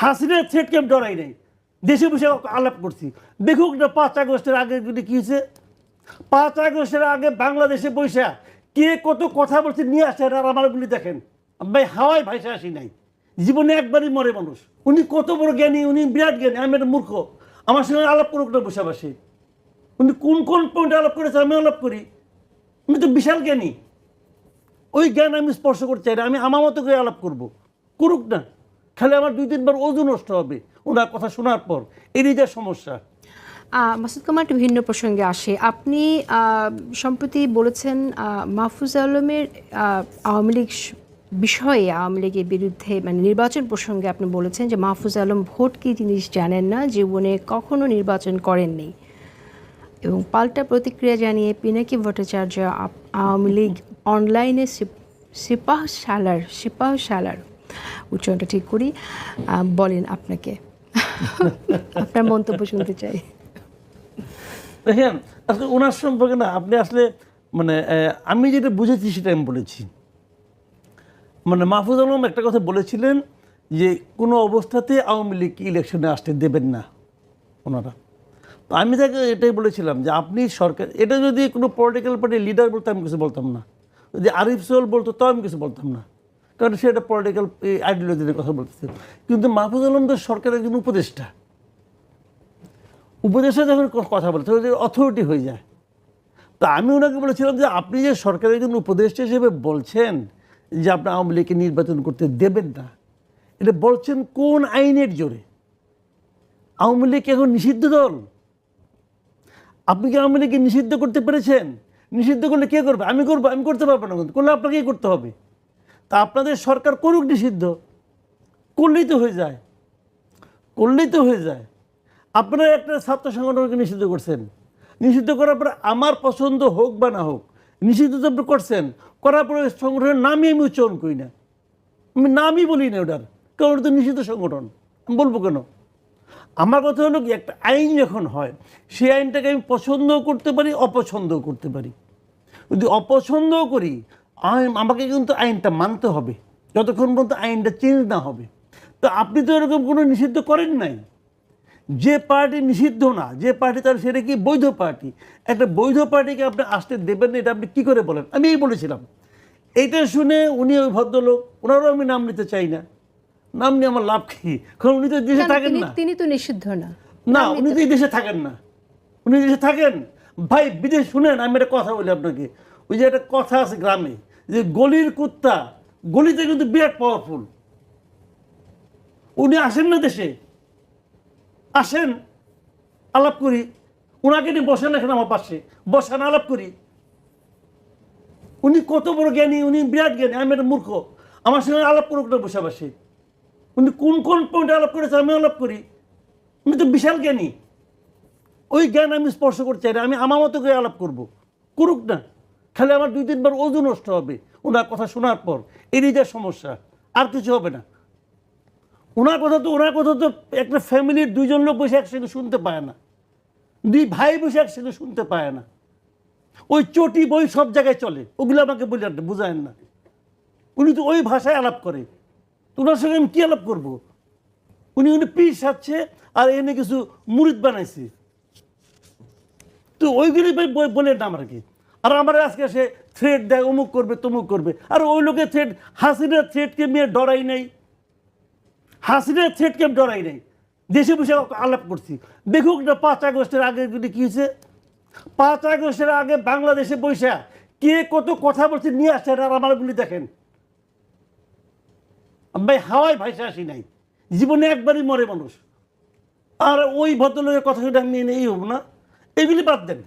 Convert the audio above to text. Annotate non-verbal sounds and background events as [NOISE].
হাসিনের থ্রেটকে আমি ডরাই নাই। দেশে বসে আলাপ করছি। দেখুক না, পাঁচ আগস্টের আগে কী হয়েছে? পাঁচ আগস্টের আগে বাংলাদেশে বৈশা কে কত কথা বলছে নিয়ে আসে আর আমারগুলি দেখেন। ভাই, হাওয়ায় ভাইসে আসি নাই। জীবনে একবারই মরে মানুষ। উনি কত বড় জ্ঞানী, উনি বিরাট জ্ঞানী, আমি একটা মূর্খ। আমার সঙ্গে আলাপ করুক না বসে বসে। উনি কোন কোন পয়েন্টে আলাপ করেছে, আমি আলাপ করি। উনি তো বিশাল জ্ঞানী। ওই জ্ঞান আমি স্পর্শ করতে চাই না, আমি আমার মতো করে আলাপ করব। করুক না। খালি আমার দুই তিনবার ওজন নষ্ট হবে। ওনার কথা শোনার পর এরই যা সমস্যা। মাসুদ কামাল একটু ভিন্ন প্রসঙ্গে আসে। আপনি সম্প্রতি বলেছেন মাহফুজ আলমের আওয়ামী লীগ বিষয়ে আওয়ামী লীগের বিরুদ্ধে মানে নির্বাচন প্রসঙ্গে আপনি বলেছেন যে মাহফুজ আলম ভোট কি জিনিস জানেন না জীবনে কখনো নির্বাচন করেননি। এবং পাল্টা প্রতিক্রিয়া জানিয়ে পিনাকি ভট্টাচার্য আওয়ামী লীগ [LAUGHS] অনলাইনে সিপ- সিপাহ সালার সিপাহ সালার উচ্চারণটা ঠিক করি বলেন আপনাকে। আপনার মন্তব্য শুনতে চাই। দেখেন আসলে ওনার সম্পর্কে না, আপনি আসলে মানে আমি যেটা বুঝেছি সেটা আমি বলেছি। মানে মাহফুজ আলম একটা কথা বলেছিলেন যে, কোনো অবস্থাতে আওয়ামী লীগ ইলেকশনে আসতে দেবেন না ওনারা। তো আমি তাকে এটাই বলেছিলাম যে, আপনি সরকার, এটা যদি কোনো পলিটিক্যাল পার্টির লিডার বলতো, আমি কিছু বলতাম না। যদি আরিফ সোল বলতো, তাও আমি কিছু বলতাম না। কারণ সে একটা পলিটিক্যাল আইডিওলজির কথা বলতেছে। কিন্তু মাহফুজ আলম তো সরকারের একজন উপদেষ্টা। উপদেষ্টা যখন কথা বলে অথরিটি হয়ে যায়। তা আমি ওনাকে বলেছিলাম যে আপনি যে সরকারের একজন উপদেষ্টা হিসেবে বলছেন যে আপনি আওয়ামী লীগকে নির্বাচন করতে দেবেন না, এটা বলছেন কোন আইনের জোরে? আওয়ামী লীগ এখন নিষিদ্ধ দল? আপনি কি আওয়ামী লীগকে নিষিদ্ধ করতে পেরেছেন? নিষিদ্ধ করলে কে করবে? আমি করব, আমি করতে পারব না। করলে আপনাকেই করতে হবে। তা আপনাদের সরকার করুক নিষিদ্ধ। করলেই তো হয়ে যায়। করলেই তো হয়ে যায়। আপনারা একটা ছাত্র সংগঠনকে নিষিদ্ধ করছেন। নিষিদ্ধ করার পরে আমার পছন্দ হোক বা না হোক, নিষিদ্ধ তো করছেন, করার পরে সংগঠনের নামই আমি উচ্চারণ করি না। আমি নামই বলি না ওটার, কারণ তো নিষিদ্ধ সংগঠন। আমি বলব কেন? আমার কথা হলো কি, একটা আইন যখন হয়, সেই আইনটাকে আমি পছন্দও করতে পারি, অপছন্দও করতে পারি। যদি অপছন্দও করি আমাকে কিন্তু আইনটা মানতে হবে। যতক্ষণ পর্যন্ত আইনটা চেঞ্জ না হবে। তো আপনি তো এরকম কোনো নিষিদ্ধ করেন নাই। যে পার্টি নিষিদ্ধ না যে পার্টি তার সেটা কি বৈধ পার্টি? একটা বৈধ পার্টিকে আপনি আসতে দেবেন না এটা আপনি কী করে বলেন? আমি এই বলেছিলাম। এইটা শুনে উনি ওই ভদ্রলোক ওনারও আমি নাম নিতে চাই না। নাম নিয়ে আমার লাভ কি? কারণ উনি তো দেশে থাকেন না। তিনি তো নিষিদ্ধ না। না উনি তো এই দেশে থাকেন না। উনি দেশে থাকেন। ভাই বিদেশ শুনেন আমি একটা কথা বলি আপনাকে। ওই যে একটা কথা আছে গ্রামে, যে গলির কুত্তা, গলিতে কিন্তু বিরাট পাওয়ারফুল উনি আসেন না দেশে। আসেন, আলাপ করি। ওনাকে নিয়ে বসেন এখন আমার পাশে। বসান, আলাপ করি। উনি কত বড় জ্ঞানী, উনি বিরাট জ্ঞানী, আমি একটা মূর্খ। আমার সঙ্গে আলাপ করুক না বসে বসে। উনি কোন কোন পয়েন্টে আলাপ করেছে আমি আলাপ করি। উনি তো বিশাল জ্ঞানী। ওই জ্ঞান আমি স্পর্শ করতে চাই না, আমি আমার মতো করে আলাপ করব। করুক না। খালি আমার দুই তিনবার ওজন নষ্ট হবে। ওনার কথা শোনার পর এরই যা সমস্যা, আর কিছু হবে না। ওনার কথা তো ওনার কথা তো একটা ফ্যামিলির দুইজন লোক বসে একসঙ্গে শুনতে পায় না। দুই ভাই বসে একসঙ্গে শুনতে পায় না। ওই চটি বই সব জায়গায় চলে। ওগুলো আমাকে বলে বুঝায়েন না। উনি তো ওই ভাষায় আলাপ করে। ওনার সঙ্গে আমি কী আলাপ করব? উনি উনি পিস সাচ্ছে আর এনে কিছু মুরিদ বানাইছে। তো ওইগুলি বলে না আমার কি। আর আমার আজকে সে থ্রেট দেয়, অমুক করবে, তমুক করবে। আর ওই লোকের থ্রেড হাসিনের থ্রেডকে মেয়ে ডরাই নাই। হাসিনের থ্রেডকে আমি ডরাই নাই। দেশে বসে আলাপ করছি। দেখুক না, পাঁচ আগস্টের আগে যদি কী হয়েছে? পাঁচ আগস্টের আগে বাংলাদেশে বৈশা কে কত কথা বলছে নিয়ে আসছে, আর আমারগুলি দেখেন। ভাই, হাওয়ায় ভাইসে আসি নাই। জীবনে একবারই মরে মানুষ। আর ওই ভদ্রলোকের কথা আমি নিয়ে নেই হব না। এগুলি বাদ দেন।